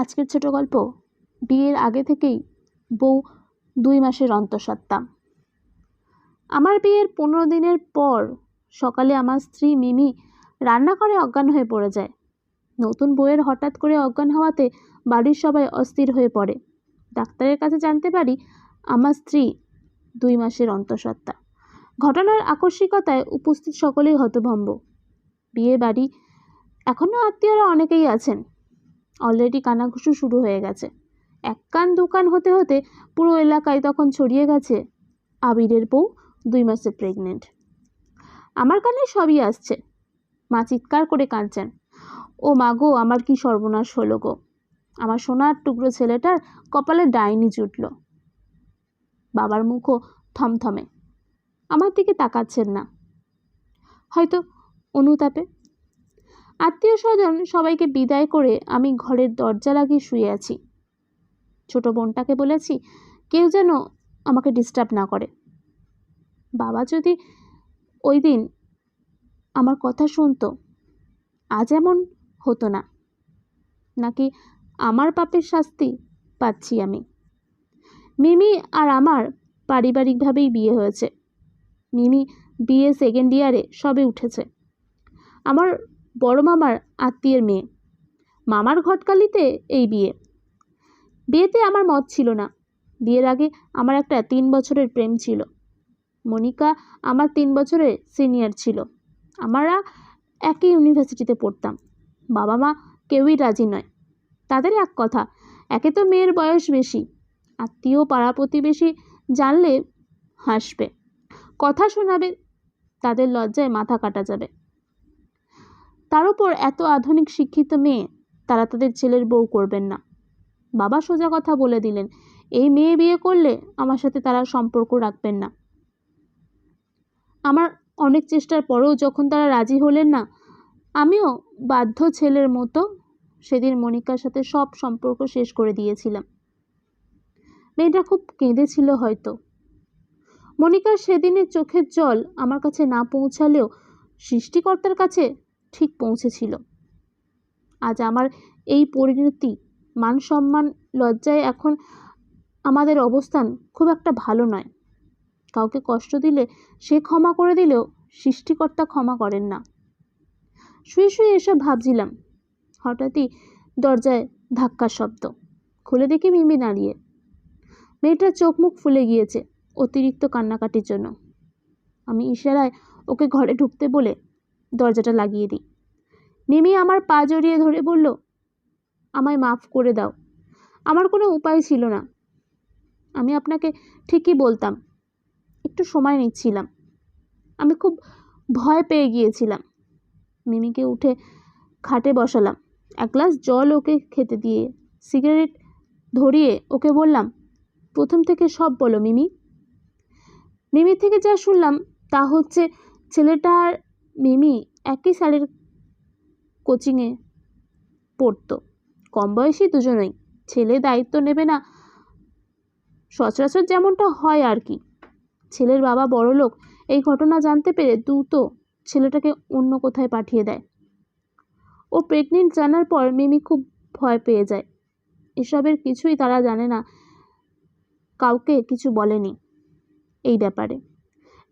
আজকের ছোট গল্প। বিয়ের আগে থেকেই বউ দুই মাসের অন্তঃসত্ত্বা। আমার বিয়ের পনেরো দিনের পর সকালে আমার স্ত্রী মিমি রান্নাঘরে অজ্ঞান হয়ে পড়ে যায়। নতুন বউয়ের হঠাৎ করে অজ্ঞান হওয়াতে বাড়ির সবাই অস্থির হয়ে পড়ে। ডাক্তারের কাছে জানতে পারি, আমার স্ত্রী দুই মাসের অন্তঃসত্ত্বা। ঘটনার আকস্মিকতায় উপস্থিত সকলেই হতভম্ব। বিয়ে বাড়ি এখনও আত্মীয়রা অনেকেই আছেন। অলরেডি কানাঘুষো শুরু হয়ে গেছে। এক কান দু কান হতে হতে পুরো এলাকায় তখন ছড়িয়ে গেছে আবিরের বউ দুই মাসে প্রেগনেন্ট আমার কানে সবই আসছে। মা চিৎকার করে কাঁদছেন। ও মা গো, আমার কি সর্বনাশ হলো গো? আমার সোনার টুকরো ছেলেটার কপালে ডাইনি জুটল। বাবার মুখও থমথমে। আমার দিকে তাকাচ্ছেন না। হয়তো অনুতাপে আত্মীয় স্বজন সবাইকে বিদায় করে আমি ঘরের দরজা লাগিয়ে শুয়ে আছি। ছোট বোনটাকে বলেছি, কেউ যেন আমাকে ডিস্টার্ব না করে। বাবা যদি ওই দিন আমার কথা শুনতো, আজ এমন হতো না। নাকি আমার পাপের শাস্তি পাচ্ছি আমি? মিমি আর আমার পারিবারিকভাবেই বিয়ে হয়েছে। মিমি বিয়ে সেকেন্ড ইয়ারে সবে উঠেছে। আমার বড় মামার আত্মীয়ের মেয়ে। মামার ঘটকালিতে এই বিয়ে। বিয়েতে আমার মত ছিল না। বিয়ের আগে আমার একটা তিন বছরের প্রেম ছিল। মনিকা আমার তিন বছরের সিনিয়র ছিল। আমরা একই ইউনিভার্সিটিতে পড়তাম। বাবা মা কেউই রাজি নয়। তাদের এক কথা, একে তো মেয়ের বয়স বেশি। আত্মীয় পাড়া প্রতিবেশী জানলে হাসবে। কথা শোনাবে, তাদের লজ্জায় মাথা কাটা যাবে। তার উপর এত আধুনিক শিক্ষিত মেয়ে, তারা তাদের ছেলের বউ করবেন না। বাবা সোজা কথা বলে দিলেন, এই মেয়ে বিয়ে করলে আমার সাথে তারা সম্পর্ক রাখবেন না। আমার অনেক চেষ্টার পরেও যখন তারা রাজি হলেন না, আমিও বাধ্য ছেলের মতো সেদিন মনিকার সাথে সব সম্পর্ক শেষ করে দিয়েছিলাম। মেয়েটা খুব কেঁদেছিল হয়তো। মনিকার সেদিনের চোখের জল আমার কাছে না পৌঁছালেও সৃষ্টিকর্তার কাছে ঠিক পৌঁছেছিল। আজ আমার এই পরিণতি, মান সম্মান, লজ্জায় এখন আমাদের অবস্থান খুব একটা ভালো নয়। কাউকে কষ্ট দিলে সে ক্ষমা করে দিলেও সৃষ্টিকর্তা ক্ষমা করেন না। শুয়ে শুয়ে এসব ভাবছিলাম। হঠাৎই দরজায় ধাক্কার শব্দ। খুলে দেখি মিমি দাঁড়িয়ে। মেয়েটার চোখ মুখ ফুলে গিয়েছে অতিরিক্ত কান্নাকাটির জন্য। আমি ইশারায় ওকে ঘরে ঢুকতে বলে দরজাটা লাগিয়ে দিই। মিমি আমার পা জড়িয়ে ধরে বলল, আমায় মাফ করে দাও। আমার কোনো উপায় ছিল না। আমি আপনাকে ঠিকই বলতাম। একটু সময় নিচ্ছিলাম। আমি খুব ভয় পেয়ে গিয়েছিলাম। মিমিকে উঠে খাটে বসালাম। এক গ্লাস জল ওকে খেতে দিয়ে সিগারেট ধরিয়ে ওকে বললাম, প্রথম থেকে সব বলো মিমি। মিমির থেকে যা শুনলাম তা হচ্ছে ছেলেটার মিমি একই স্যারের কোচিংয়ে পড়তো। কম বয়সী দুজনেই। ছেলে দায়িত্ব নেবে না। সচরাচর যেমনটা হয় আর কি। ছেলের বাবা বড় লোক। এই ঘটনা জানতে পেরে দ্রুত ছেলেটাকে অন্য কোথায় পাঠিয়ে দেয়। ও প্রেগনেন্ট জানার পর মিমি খুব ভয় পেয়ে যায়। এসবের কিছুই তারা জানে না। কাউকে কিছু বলেনি। এই ব্যাপারে।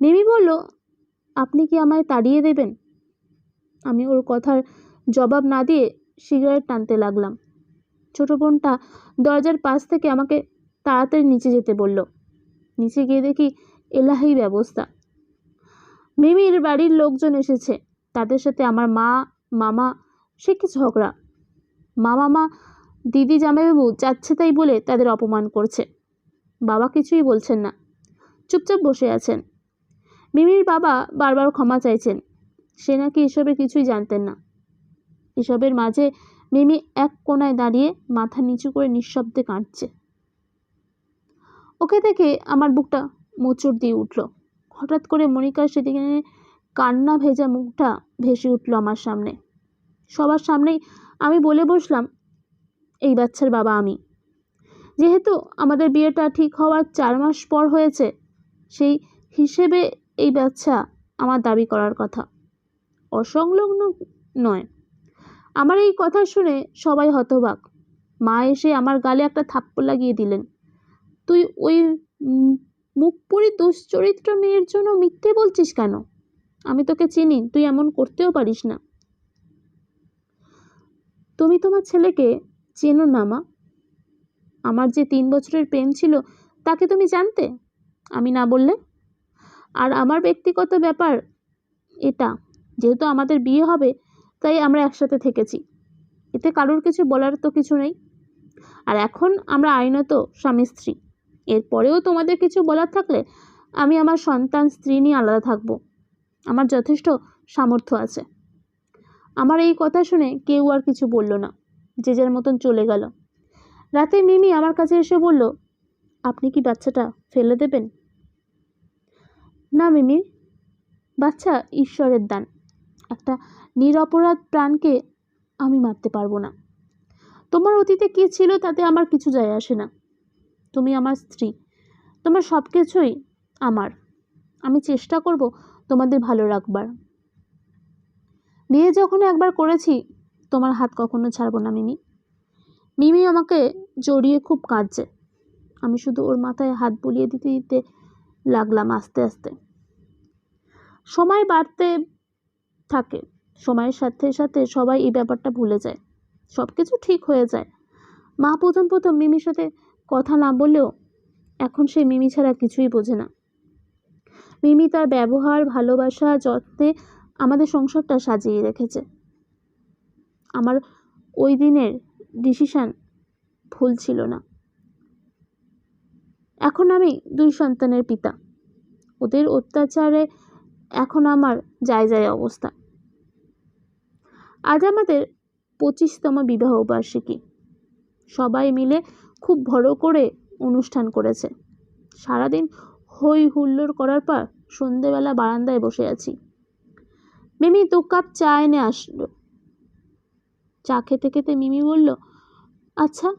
মিমি বলল আপনি কি আমায় তাড়িয়ে দেবেন? আমি ওর কথার জবাব না দিয়ে সিগারেট টানতে লাগলাম। ছোটো বোনটা দরজার পাশ থেকে আমাকে তাড়াতাড়ি নিচে যেতে বলল। নিচে গিয়ে দেখি এলাহি ব্যবস্থা। মিমির বাড়ির লোকজন এসেছে। তাদের সাথে আমার মা, মামা, সে কি ঝগড়া? মা মামা দিদি, জামাইবাবু যাচ্ছে তাই বলে তাদের অপমান করছে। বাবা কিছুই বলছেন না। চুপচাপ বসে আছেন। মিমির বাবা বারবার ক্ষমা চাইছেন। সে নাকি এসবের কিছুই জানতেন না। এসবের মাঝে মিমি এক কোনায় দাঁড়িয়ে মাথা নিচু করে নিঃশব্দে কাঁদছে। ওকে দেখে আমার বুকটা মোচড় দিয়ে উঠল। হঠাৎ করে মনিকার সেদিকে কান্না ভেজা মুখটা ভেসে উঠল আমার সামনে। সবার সামনেই আমি বলে বসলাম, এই বাচ্চার বাবা আমি। যেহেতু আমাদের বিয়েটা ঠিক হওয়ার চার মাস পর হয়েছে, সেই হিসেবে এই বাচ্চা আমার দাবি করার কথা। অসংলগ্ন নয়। আমার এই কথা শুনে সবাই হতবাক। মা এসে আমার গালে একটা থাপ্পড় লাগিয়ে দিলেন। তুই ওই মুখপুরি দুশ্চরিত্র মেয়ের জন্য মিথ্যে বলছিস কেন? আমি তোকে চিনি, তুই এমন করতেও পারিস না। তুমি তোমার ছেলেকে চেনো না মা? আমার যে তিন বছরের প্রেম ছিল, তাকে তুমি জানতে? আমি না বললে আর আমার ব্যক্তিগত ব্যাপার এটা, যেহেতু আমাদের বিয়ে হবে, তাই আমরা একসাথে থেকেছি। এতে কারোর কিছু বলার তো কিছু নেই। আর এখন আমরা আইনত স্বামী স্ত্রী। এরপরেও তোমাদের কিছু বলার থাকলে আমি আমার সন্তান, স্ত্রী নিয়ে আলাদা থাকব। আমার যথেষ্ট সামর্থ্য আছে। আমার এই কথা শুনে কেউ আর কিছু বলল না। যে যার মতন চলে গেল। রাতে মিমি আমার কাছে এসে বলল, আপনি কি বাচ্চাটা ফেলে দেবেন? না, মিমি। বাচ্চা ঈশ্বরের দান। একটা নিরপরাধ প্রাণকে আমি মারতে পারব না। তোমার অতীতে কী ছিল তাতে আমার কিছু যায় আসে না। তুমি আমার স্ত্রী। তোমার সব কিছুই আমার। আমি চেষ্টা করব তোমাদের ভালো রাখবার। বিয়ে যখন একবার করেছি, তোমার হাত কখনো ছাড়বো না, মিমি। মিমি আমাকে জড়িয়ে খুব কাঁদছে। আমি শুধু ওর মাথায় হাত বুলিয়ে দিতে দিতে লাগলাম আস্তে আস্তে। সময় বাড়তে থাকে, সময়ের সাথে সাথে সবাই এই ব্যাপারটা ভুলে যায়। সব কিছু ঠিক হয়ে যায়। মা প্রথম প্রথম মিমির সাথে কথা না বললেও এখন সে মিমি ছাড়া কিছুই বোঝে না। মিমি তার ব্যবহার, ভালোবাসা, যত্নে আমাদের সংসারটা সাজিয়ে রেখেছে। আমার ওই দিনের ডিসিশান ভুল ছিল না। এখন আমি দুই সন্তানের পিতা। ওদের অত্যাচারে এখন আমার যায় যায় অবস্থা। আজ আমাদের পঁচিশতম বিবাহ বার্ষিকী। সবাই মিলে খুব বড় করে অনুষ্ঠান করেছে। সারাদিন হই হুল্লোড় করার পর সন্ধেবেলা বারান্দায় বসে আছি। মিমি দু কাপ চা এনে আসলো। চা খেতে খেতে মিমি বলল আচ্ছা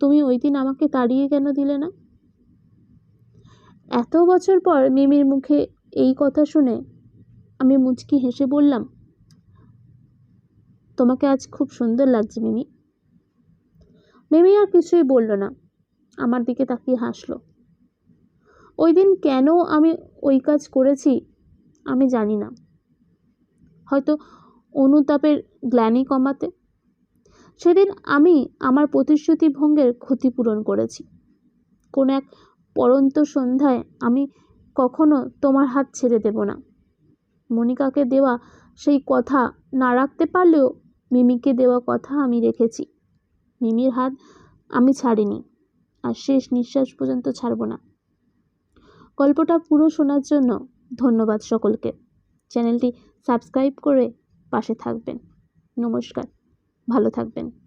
তুমি ওই দিন আমাকে তাড়িয়ে কেন দিলে না? এত বছর পর মিমির মুখে এই কথা শুনে আমি মুচকি হেসে বললাম, তোমাকে আজ খুব সুন্দর লাগছে মিমি। মিমি আর কিছুই বলল না, আমার দিকে তাকিয়ে হাসলো। ওই দিন কেন আমি ওই কাজ করেছি আমি জানি না। হয়তো অনুতাপের গ্লানি কমাতে। সেদিন আমি আমার প্রতিশ্রুতি ভঙ্গের ক্ষতিপূরণ করেছি। কোনো এক পরন্ত সন্ধ্যায় আমি কখনো তোমার হাত ছেড়ে দেব না। মনিকাকে দেওয়া সেই কথা না রাখতে পারলেও মিমিকে দেওয়া কথা আমি রেখেছি। মিমির হাত আমি ছাড়িনি আর শেষ নিঃশ্বাস পর্যন্ত ছাড়ব না। গল্পটা পুরো শোনার জন্য ধন্যবাদ সকলকে। চ্যানেলটি সাবস্ক্রাইব করে পাশে থাকবেন। নমস্কার। ভালো থাকবেন।